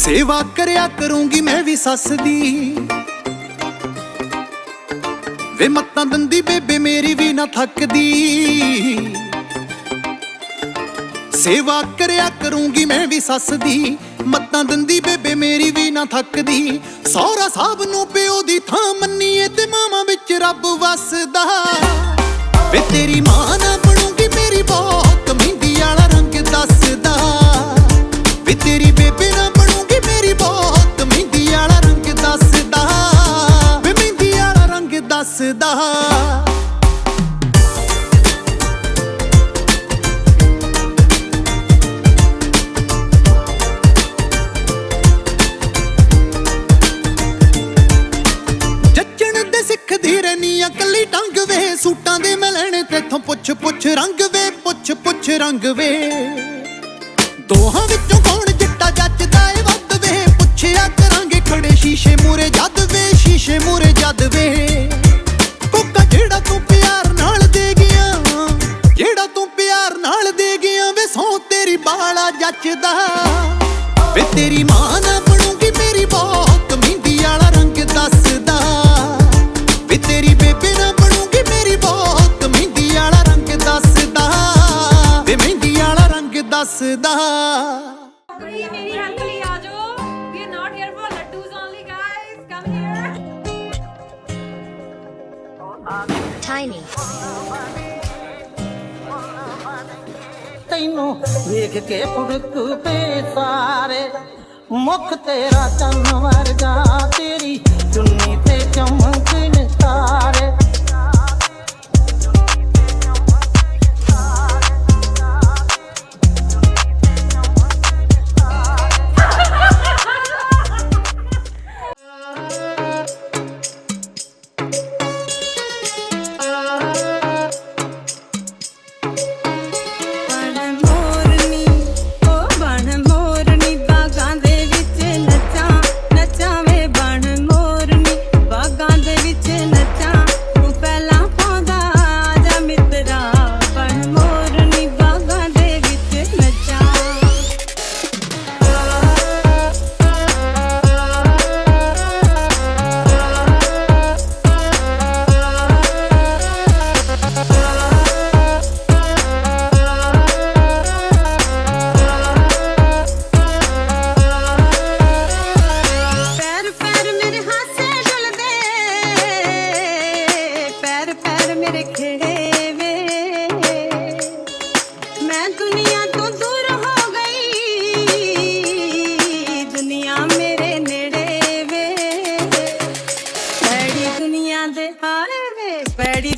ਸੇਵਾ ਕਰਿਆ ਕਰੂੰਗੀ ਮੈਂ ਵੀ ਸੱਸ ਦੀ। ਵੇ ਮੱਤਾਂ ਦੰਦੀ ਬੇਬੇ ਮੇਰੀ ਵੀ ਨਾ ਥੱਕਦੀ। ਸੇਵਾ ਕਰਿਆ ਕਰੂੰਗੀ ਮੈਂ ਵੀ ਸੱਸ ਦੀ। ਮੱਤਾਂ ਦੰਦੀ ਬੇਬੇ ਮੇਰੀ ਵੀ ਨਾ ਥੱਕਦੀ। ਸਹੁਰਾ ਸਾਹਿਬ ਨੂੰ ਪਿਓ ਦੀ ਥਾਂ ਮੰਨੀਏ ਤੇ ਮਾਵਾਂ ਵਿੱਚ ਰੱਬ ਵਸਦਾ। ਵੇ ਤੇਰੀ ਮਾਂ ਦੱਸਦਾ। ਜੱਜਣ ਦੇ ਸਿੱਖਦੀ ਕੱਲੀ ਟੰਗ ਵੇ, ਸੂਟਾਂ ਦੇ ਮੈਂ ਲੈਣੇ ਤੇਥੋਂ ਪੁੱਛ ਪੁੱਛ ਰੰਗ ਵੇ, ਪੁੱਛ ਪੁੱਛ ਰੰਗ ਵੇ। ਦੋਹਾਂ ਵਿੱਚੋਂ ਕੌਣ ਚਿੱਟਾ ਜੱਜਦਾ ਏ ਵੱਧ ਵੇ, ਪੁੱਛਿਆ ਕਰਾਂਗੇ ਖੜੇ ਸ਼ੀਸ਼ੇ ਮੂਰੇ ਜਾ ਜੱਚਦਾ। ਵੇ ਤੇਰੀ ਮਾਂ ਨਾ ਬਣੂਗੀ ਮੇਰੀ ਬਹੁਤ ਮਹਿੰਦੀ ਵਾਲਾ ਰੰਗ ਦੱਸਦਾ। ਵੇ ਤੇਰੀ ਬੇਬੇ ਨਾ ਬਣੂਗੀ ਮੇਰੀ ਬਹੁਤ ਮਹਿੰਦੀ ਵਾਲਾ ਰੰਗ ਦੱਸਦਾ। ਵੇ ਮਹਿੰਦੀ ਵਾਲਾ ਰੰਗ ਦੱਸਦਾ। ਮੇਰੀ ਮੇਰੀ ਹੈਲਪ ਲਈ ਆ ਜਾਓ। We are not here for laddoos only guys come here Tiny. ਤੈਨੂੰ ਵੇਖ ਕੇ ਫੁੜਕ ਪੇ ਸਾਰੇ, ਮੁਖ ਤੇਰਾ ਚੰਨ ਵਰਗਾ, ਤੇਰੀ ਚੁੰਨੀ ਤੇ ਚਮਕਣ ਤਾਰੇ। ਮੇਰੇ ਖਿੜੇ ਵੇ ਮੈਂ ਦੁਨੀਆ ਤੋਂ ਦੂਰ ਹੋ ਗਈ। ਦੁਨੀਆ ਮੇਰੇ ਨੇੜੇ ਵੇ। ਬੜੀ ਦੁਨੀਆ ਦੇ ਹਾਲ ਵੇ। ਬੜੀ